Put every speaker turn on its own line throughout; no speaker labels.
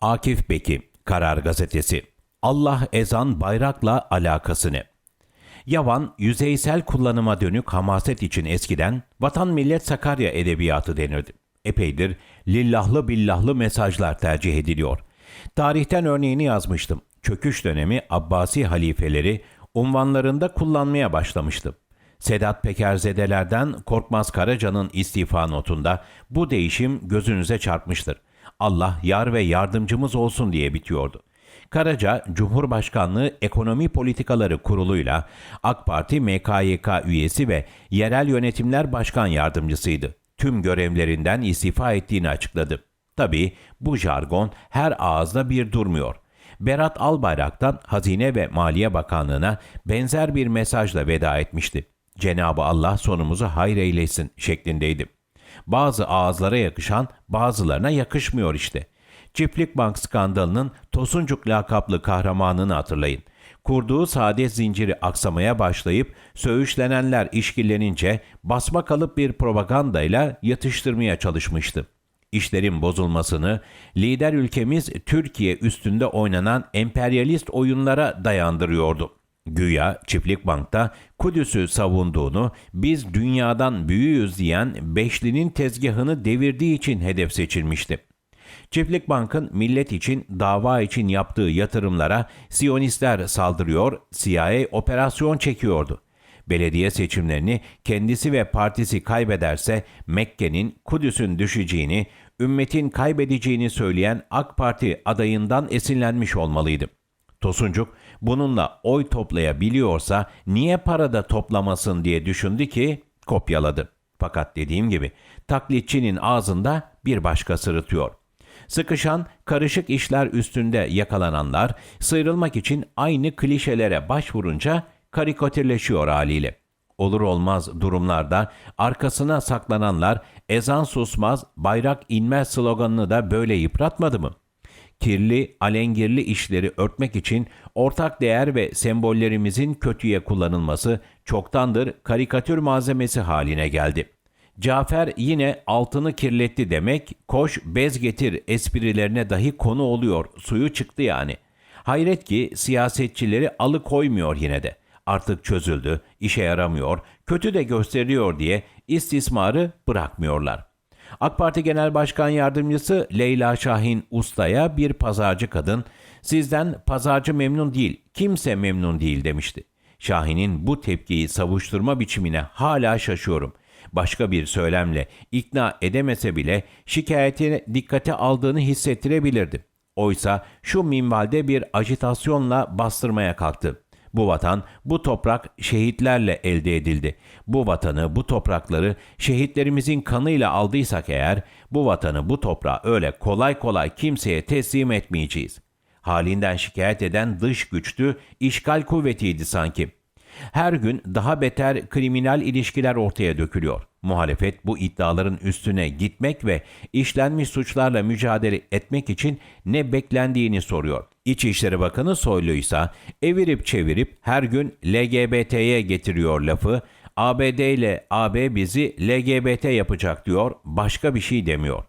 Akif Beki, Karar Gazetesi. Allah ezan bayrakla alakası ne? Yavan, yüzeysel kullanıma dönük hamaset için eskiden Vatan Millet Sakarya edebiyatı denirdi. Epeydir lillahlı billahlı mesajlar tercih ediliyor. Tarihten örneğini yazmıştım. Çöküş dönemi Abbasi halifeleri unvanlarında kullanmaya başlamıştı. Sedat Pekerzedelerden Korkmaz Karaca'nın istifa notunda bu değişim gözünüze çarpmıştır. Allah yar ve yardımcımız olsun diye bitiyordu. Karaca, Cumhurbaşkanlığı Ekonomi Politikaları Kurulu'yla AK Parti MKYK üyesi ve Yerel Yönetimler Başkan Yardımcısıydı. Tüm görevlerinden istifa ettiğini açıkladı. Tabii bu jargon her ağızda bir durmuyor. Berat Albayrak'tan Hazine ve Maliye Bakanlığı'na benzer bir mesajla veda etmişti. Cenabı Allah sonumuzu hayır eylesin şeklindeydi. Bazı ağızlara yakışan bazılarına yakışmıyor işte. Çiftlik Bank skandalının Tosuncuk lakaplı kahramanını hatırlayın. Kurduğu saadet zinciri aksamaya başlayıp söğüşlenenler işkillenince basma kalıp bir propagandayla yatıştırmaya çalışmıştı. İşlerin bozulmasını lider ülkemiz Türkiye üstünde oynanan emperyalist oyunlara dayandırıyordu. Güya Çiftlik Bank'ta Kudüs'ü savunduğunu, biz dünyadan büyüğüz diyen Beşli'nin tezgahını devirdiği için hedef seçilmişti. Çiftlik Bank'ın millet için, dava için yaptığı yatırımlara Siyonistler saldırıyor, CIA operasyon çekiyordu. Belediye seçimlerini kendisi ve partisi kaybederse Mekke'nin, Kudüs'ün düşeceğini, ümmetin kaybedeceğini söyleyen AK Parti adayından esinlenmiş olmalıydı. Tosuncuk bununla oy toplayabiliyorsa niye parada toplamasın diye düşündü ki kopyaladı. Fakat dediğim gibi taklitçinin ağzında bir başka sırıtıyor. Sıkışan, karışık işler üstünde yakalananlar sıyrılmak için aynı klişelere başvurunca karikatürleşiyor haliyle. Olur olmaz durumlarda arkasına saklananlar ezan susmaz, bayrak inmez sloganını da böyle yıpratmadı mı? Kirli, alengirli işleri örtmek için ortak değer ve sembollerimizin kötüye kullanılması çoktandır karikatür malzemesi haline geldi. Cafer yine altını kirletti demek, koş bez getir esprilerine dahi konu oluyor, suyu çıktı yani. Hayret ki siyasetçileri alıkoymuyor yine de. Artık çözüldü, işe yaramıyor, kötü de gösteriyor diye istismarı bırakmıyorlar. AK Parti Genel Başkan Yardımcısı Leyla Şahin Usta'ya bir pazarcı kadın, sizden pazarcı memnun değil, kimse memnun değil demişti. Şahin'in bu tepkiyi savuşturma biçimine hala şaşıyorum. Başka bir söylemle ikna edemese bile şikayetini dikkate aldığını hissettirebilirdi. Oysa şu minvalde bir ajitasyonla bastırmaya kalktı. Bu vatan, bu toprak şehitlerle elde edildi. Bu vatanı, bu toprakları şehitlerimizin kanıyla aldıysak eğer, bu vatanı, bu toprağı öyle kolay kolay kimseye teslim etmeyeceğiz. Halinden şikayet eden dış güçtü, işgal kuvvetiydi sanki. Her gün daha beter kriminal ilişkiler ortaya dökülüyor. Muhalefet bu iddiaların üstüne gitmek ve işlenmiş suçlarla mücadele etmek için ne beklendiğini soruyor. İçişleri Bakanı Soylu ise evirip çevirip her gün LGBT'ye getiriyor lafı. ABD ile AB bizi LGBT yapacak diyor, başka bir şey demiyor.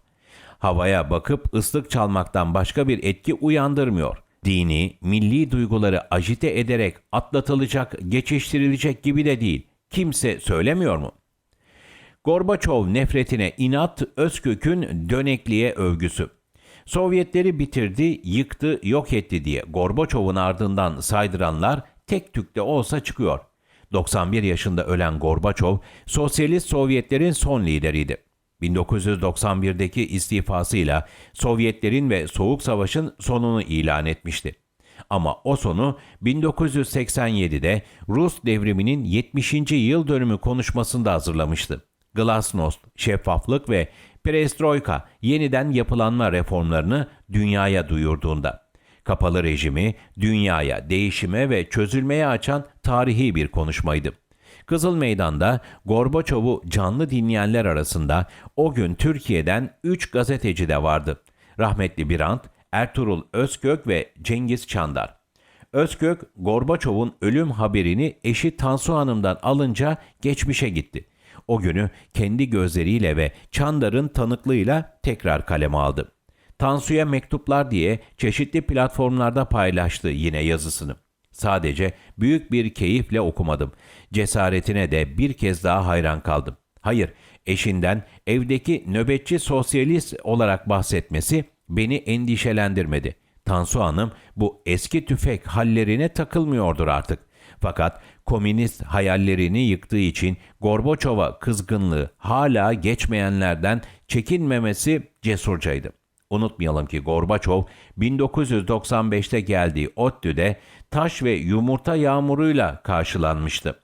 Havaya bakıp ıslık çalmaktan başka bir etki uyandırmıyor. Dini, milli duyguları ajite ederek atlatılacak, geçiştirilecek gibi de değil. Kimse söylemiyor mu? Gorbaçov nefretine inat Özkök'ün dönekliğe övgüsü. Sovyetleri bitirdi, yıktı, yok etti diye Gorbaçov'un ardından saydıranlar tek tükte olsa çıkıyor. 91 yaşında ölen Gorbaçov, Sosyalist Sovyetlerin son lideriydi. 1991'deki istifasıyla Sovyetlerin ve Soğuk Savaş'ın sonunu ilan etmişti. Ama o sonu 1987'de Rus devriminin 70. yıl dönümü konuşmasında hazırlamıştı. Glasnost, şeffaflık ve perestroika yeniden yapılanma reformlarını dünyaya duyurduğunda. Kapalı rejimi dünyaya değişime ve çözülmeye açan tarihi bir konuşmaydı. Kızıl Meydan'da Gorbaçov'u canlı dinleyenler arasında o gün Türkiye'den 3 gazeteci de vardı. Rahmetli Birant, Ertuğrul Özkök ve Cengiz Çandar. Özkök, Gorbaçov'un ölüm haberini eşi Tansu Hanım'dan alınca geçmişe gitti. O günü kendi gözleriyle ve Çandar'ın tanıklığıyla tekrar kaleme aldı. Tansu'ya mektuplar diye çeşitli platformlarda paylaştı yine yazısını. Sadece büyük bir keyifle okumadım. Cesaretine de bir kez daha hayran kaldım. Hayır, eşinden evdeki nöbetçi sosyalist olarak bahsetmesi beni endişelendirmedi. Tansu Hanım bu eski tüfek hallerine takılmıyordur artık. Fakat komünist hayallerini yıktığı için Gorbaçov'a kızgınlığı hala geçmeyenlerden çekinmemesi cesurcaydı. Unutmayalım ki Gorbaçov 1995'te geldiği ODTÜ'de taş ve yumurta yağmuruyla karşılanmıştı.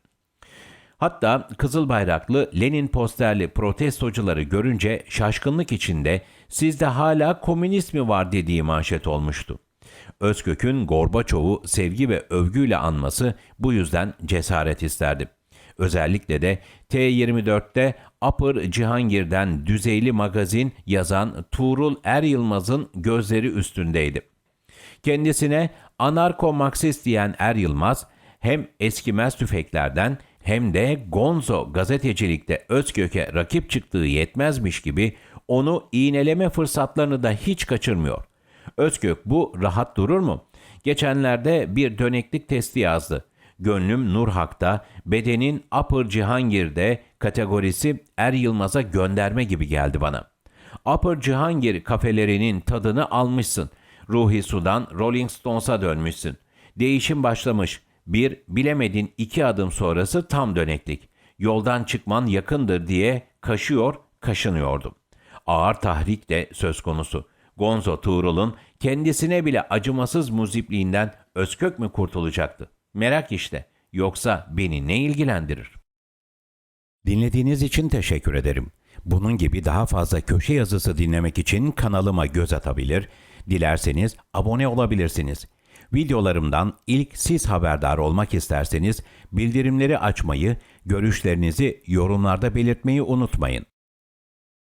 Hatta kızıl bayraklı Lenin posterli protestocuları görünce şaşkınlık içinde sizde hala komünist mi var dediği manşet olmuştu. Özkök'ün Gorbaçov'u sevgi ve övgüyle anması bu yüzden cesaret isterdi. Özellikle de T24'te Upper Cihangir'den düzeyli magazin yazan Tuğrul Er Yılmaz'ın gözleri üstündeydi. Kendisine anarko-marksist diyen Er Yılmaz hem eskimez tüfeklerden hem de Gonzo gazetecilikte Özkök'e rakip çıktığı yetmezmiş gibi onu iğneleme fırsatlarını da hiç kaçırmıyor. Özkök bu rahat durur mu? Geçenlerde bir döneklik testi yazdı. Gönlüm Nurhak'ta, bedenin Upper Cihangir'de kategorisi Er Yılmaz'a gönderme gibi geldi bana. Upper Cihangir kafelerinin tadını almışsın. Ruhi Sudan Rolling Stones'a dönmüşsün. Değişim başlamış. Bir, bilemedin iki adım sonrası tam döneklik. Yoldan çıkman yakındır diye kaşıyor, kaşınıyordum. Ağır tahrik de söz konusu. Gonzo Tuğrul'un kendisine bile acımasız muzipliğinden Özkök mü kurtulacaktı? Merak işte. Yoksa beni ne ilgilendirir? Dinlediğiniz için teşekkür ederim. Bunun gibi daha fazla köşe yazısı dinlemek için kanalıma göz atabilir, dilerseniz abone olabilirsiniz. Videolarımdan ilk siz haberdar olmak isterseniz bildirimleri açmayı, görüşlerinizi yorumlarda belirtmeyi unutmayın.